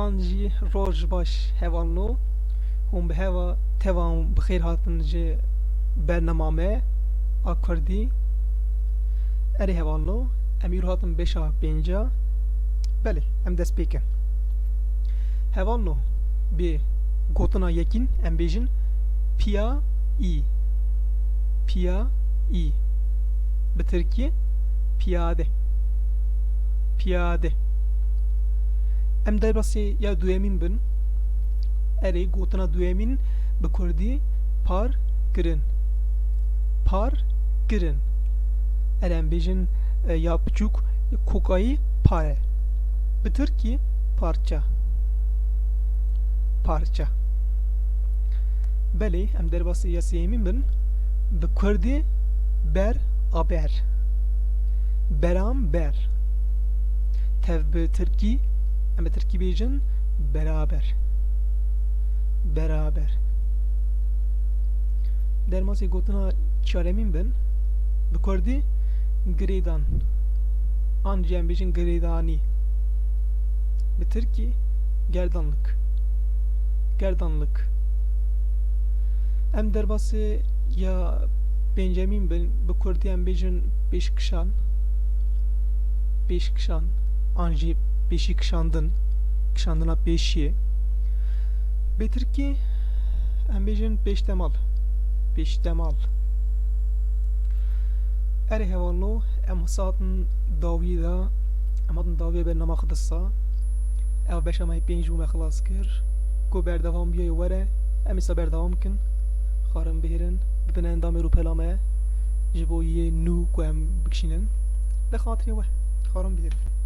an jî roj baş hevalno hûn bi heva tevan bi xêr hatin ji bernema me a Kurdî erê hevalno em îro hatin beşa pênca. Belê em dest pê kin. Hevalno bi gotina yekîn em bêjin. Piya î piya î bi tirkî piyade piyade em derbasî ya duyemîn bin erê gotina duyemîn bi kurdî par kirin par kirin er em bêjin e, ya biçûk kokayî pare bi tirkî parça. Parça. Belê em derbasî ya sêmîn bin bi kurdî ber aber beram ber. Tev bi ama terkibiyecin beraber. Beraber. در ماسی گوتنا چارمین بن بکردی گریدان آن جیم بیشین گریدانی bitir ki gerdanlık. Gerdanlık. Em derbası ya Benjamin ben bu kurdiyen bejin beşikşan beşikşan anjip 5'i kışandın. Kışandına 5'i. Betir ki embejin 5 demal. 5 demal. Er hevallo em hasatın davhi da em hatın davhi ben nama kıdıssa ev 5 amay 5 jume kılas kir ku berdavam biye vere em isa berdavam kin xarın behirin bidin endamı rupelame jibo ye nu ku em bikşinin de hatri ve xarın behirin